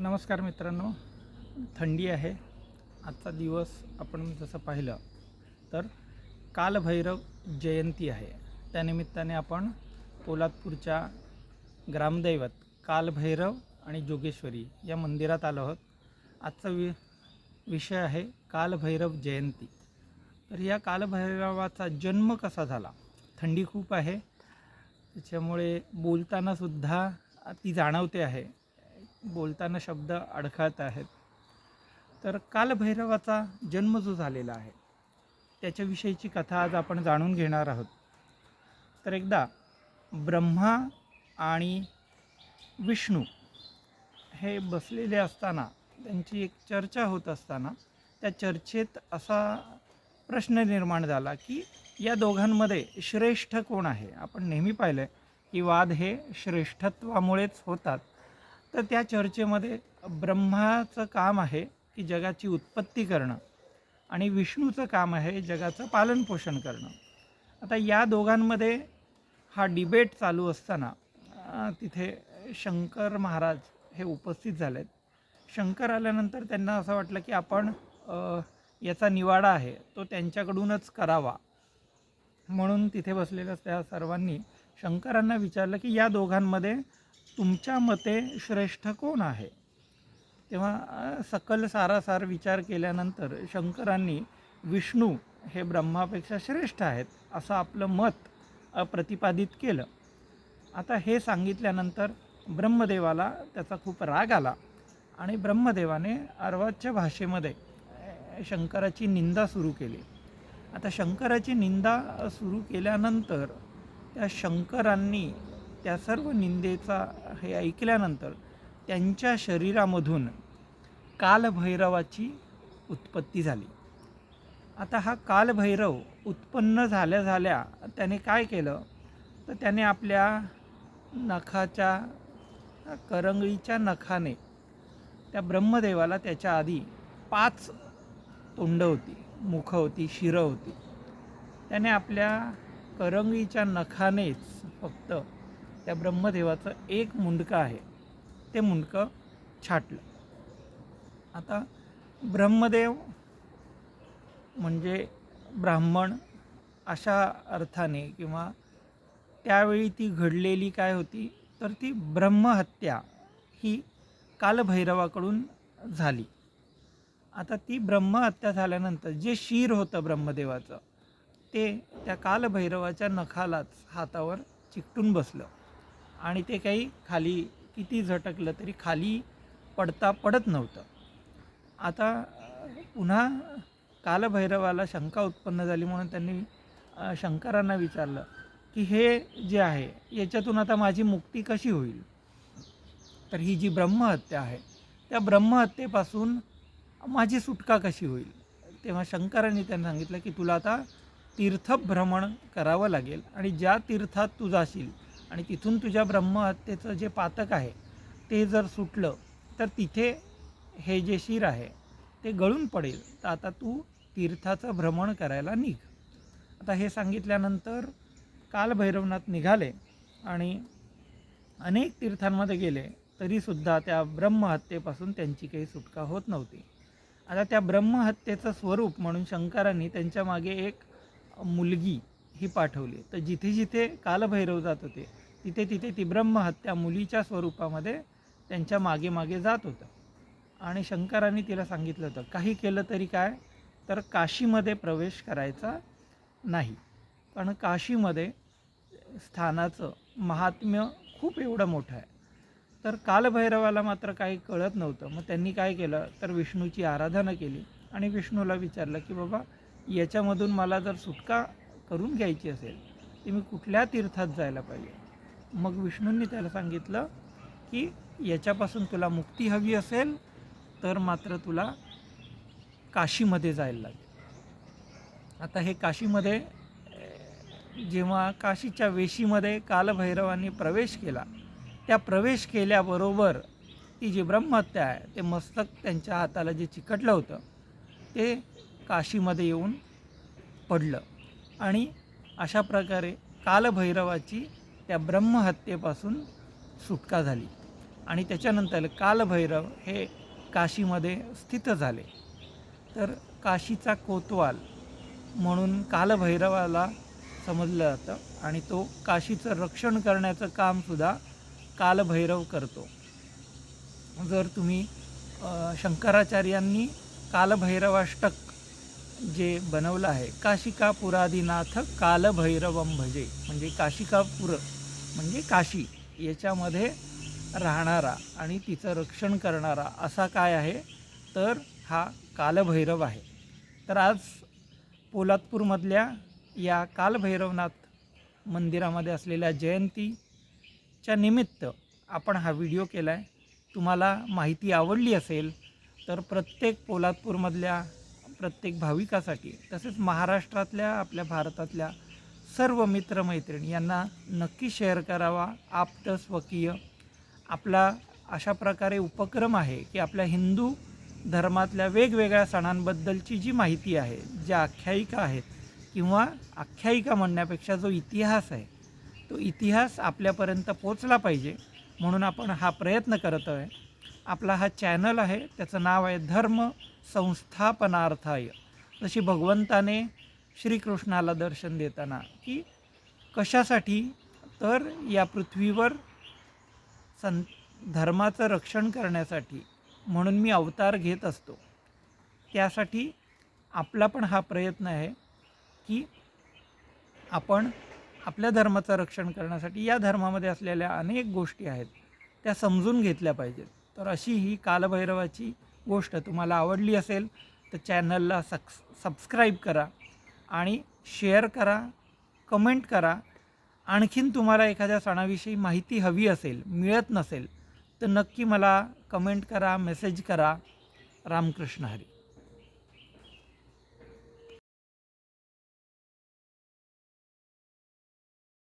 नमस्कार मित्रांनो थंडी आहे. आजचा दिवस आपण जसं पाहिलं तर कालभैरव जयंती आहे. त्यानिमित्ताने आपण पोलादपूरच्या ग्रामदैवत कालभैरव आणि जोगेश्वरी या मंदिरात आलो आहोत. आजचा वि विषय आहे कालभैरव जयंती. तर या कालभैरवाचा जन्म कसा झाला? थंडी खूप आहे. त्याच्यामुळे बोलतानासुद्धा ती जाणवते आहे. बोलताना शब्द अडखळत आहेत. तर कालभैरवाचा जन्म जो झालेला आहे त्याच्याविषयीची कथा आज आपण जाणून घेणार आहोत. तर एकदा ब्रह्मा आणि विष्णू हे बसलेले असताना त्यांची एक चर्चा होत असताना त्या चर्चेत असा प्रश्न निर्माण झाला की या दोघांमध्ये श्रेष्ठ कोण आहे? आपण नेहमी पाहिलं आहे की वाद हे श्रेष्ठत्वामुळेच होतात. तर त्या चर्चेमध्ये ब्रह्माचं काम आहे की जगाची उत्पत्ती करणं आणि विष्णूचं काम आहे जगाचं पालनपोषण करणं. आता या दोघांमध्ये हा डिबेट चालू असताना तिथे शंकर महाराज हे उपस्थित झालेत. शंकर आल्यानंतर त्यांना असं वाटलं की आपण याचा निवाडा आहे तो त्यांच्याकडूनच करावा. म्हणून तिथे बसलेल्या त्या सर्वांनी शंकरांना विचारलं की या दोघांमध्ये तुमच्या मते श्रेष्ठ कोण आहे? तेव्हा सकल सारासार विचार केल्यानंतर शंकरांनी विष्णू हे ब्रह्मापेक्षा श्रेष्ठ आहेत असं आपलं मत प्रतिपादित केलं. आता हे सांगितल्यानंतर ब्रह्मदेवाला त्याचा खूप राग आला आणि ब्रह्मदेवाने अर्वाच्य भाषेमध्ये शंकराची निंदा सुरू केली. आता शंकराची निंदा सुरू केल्यानंतर त्या शंकरांनी त्या सर्व निंदेचा हे ऐकल्यानंतर त्यांच्या शरीरामधून कालभैरवाची उत्पत्ती झाली. आता हा कालभैरव उत्पन्न झाल्या झाल्या त्याने काय केलं? तर त्याने आपल्या नखाच्या करंगळीच्या नखाने त्या ब्रह्मदेवाला त्याच्या आधी पाच तोंड होती मुखं होती शिरं होती. त्याने आपल्या करंगळीच्या नखानेच फक्त त्या ब्रह्मदेवाचं एक मुंडकं आहे. ते मुंडकं छाटलं. आता ब्रह्मदेव म्हणजे ब्राह्मण अशा अर्थाने किंवा त्यावेळी ती घडलेली काय होती तर ती ब्रह्महत्या ही कालभैरवाकडून झाली. आता ती ब्रह्महत्या झाल्यानंतर जे शीर होतं ब्रह्मदेवाचं ते त्या कालभैरवाच्या नखालाच हातावर चिकटून बसलं. आणि ते काही खाली किती झटकलं तरी खाली पडता पडत नव्हतं. आता पुन्हा कालभैरवाला शंका उत्पन्न झाली म्हणून त्यांनी शंकरांना विचारलं की हे जे आहे याच्यातून आता माझी मुक्ती कशी होईल? तर ही जी ब्रह्महत्या आहे त्या ब्रह्महत्येपासून माझी सुटका कशी होईल? तेव्हा शंकरांनी त्यांना सांगितलं की तुला आता तीर्थभ्रमण करावं लागेल आणि ज्या तीर्थात तू जाशील आणि तिथून तुझ्या ब्रह्महत्येचं जे पातक आहे ते जर सुटलं तर तिथे हे जे शिर आहे ते गळून पडेल. तर आता तू तीर्थाचं भ्रमण करायला निघ. आता हे सांगितल्यानंतर कालभैरवनाथ निघाले आणि अनेक तीर्थांमध्ये गेले तरीसुद्धा त्या ब्रह्महत्येपासून त्यांची काही सुटका होत नव्हती. आता त्या ब्रह्महत्येचं स्वरूप म्हणून शंकरांनी त्यांच्या मागे एक मुलगी ही पाठवली. तर जिथे जिथे कालभैरव जात होते तिथे तिथे ती ब्रह्महत्या मुलीच्या स्वरूपामध्ये त्यांच्या मागे मागे जात होतं. आणि शंकरांनी तिला सांगितलं होतं काही केलं तरी काय? तर काशीमध्ये प्रवेश करायचा नाही. कारण काशीमध्ये स्थानाचं महात्म्य खूप एवढं मोठं आहे. तर कालभैरवाला मात्र काही कळत नव्हतं. मग त्यांनी काय केलं? तर विष्णूची आराधना केली. आणि विष्णूला विचारलं की बाबा याच्यामधून मला जर सुटका करून घ्यायची असेल तर मी कुठल्या तीर्थात जायला पाहिजे? मग विष्णूंनी त्याला सांगितलं की याच्यापासून तुला मुक्ती हवी असेल तर मात्र तुला काशीमध्ये जायला लागेल. आता हे काशीमध्ये जेव्हा काशीच्या वेशीमध्ये कालभैरवांनी प्रवेश केला त्या प्रवेश केल्याबरोबर ती जी ब्रह्महत्या आहे ते मस्तक त्यांच्या हाताला जे चिकटलं होतं ते काशीमध्ये येऊन पडलं. आणि अशा प्रकारे कालभैरवाची त्या ब्रह्महत्येपासून सुटका झाली. आणि त्याच्यानंतर कालभैरव हे काशीमध्ये स्थित झाले. तर काशीचा कोतवाल म्हणून कालभैरवाला समजलं जातं आणि तो काशीचं रक्षण करण्याचं कामसुद्धा कालभैरव करतो. जर तुम्ही शंकराचार्यांनी कालभैरवाष्टक जे बनवलं आहे काशिका पुरादिनाथ कालभैरवम भजे म्हणजे काशिकापुर म्हणजे काशी याच्यामध्ये राहणारा आणि तिचं रक्षण करणारा असा काय आहे? तर हा कालभैरव आहे. तर आज पोलादपूरमधल्या या कालभैरवनाथ मंदिरामध्ये असलेल्या जयंतीच्या निमित्त आपण हा व्हिडिओ केला आहे तुम्हाला माहिती आवडली असेल तर प्रत्येक पोलादपूरमधल्या प्रत्येक भाविकासाठी तसेच महाराष्ट्रातल्या आपल्या भारतातल्या सर्व मित्रमैत्रिणी यांना नक्की शेअर करावा. आप्त स्वकीय. आपला अशा प्रकारे उपक्रम आहे की आपल्या हिंदू धर्मातल्या वेगवेगळ्या सणांबद्दलची जी माहिती आहे ज्या आख्यायिका आहेत किंवा आख्यायिका म्हणण्यापेक्षा जो इतिहास आहे तो इतिहास आपल्यापर्यंत पोचला पाहिजे म्हणून आपण हा प्रयत्न करत आहे. आपला हा चॅनल आहे त्याचं नाव आहे धर्म संस्थापनार्थाय जशी भगवंताने श्रीकृष्णाला दर्शन देताना की कशासाठी? तर या पृथ्वीवर सं धर्माचं रक्षण करण्यासाठी म्हणून मी अवतार घेत असतो. त्यासाठी आपला पण हा प्रयत्न आहे की आपण आपल्या धर्माचं रक्षण करण्यासाठी या धर्मामध्ये असलेल्या अनेक गोष्टी आहेत त्या समजून घेतल्या पाहिजेत. तर अशी ही कालभैरवाची गोष्ट तुम्हाला आवडली असेल तर चॅनलला सक्स सबस्क्राईब करा आणि शेअर करा कमेंट करा. आणखीन तुम्हाला एखाद्या सणाविषयी माहिती हवी असेल मिळत नसेल तर नक्की मला कमेंट करा मेसेज करा. रामकृष्ण हरी.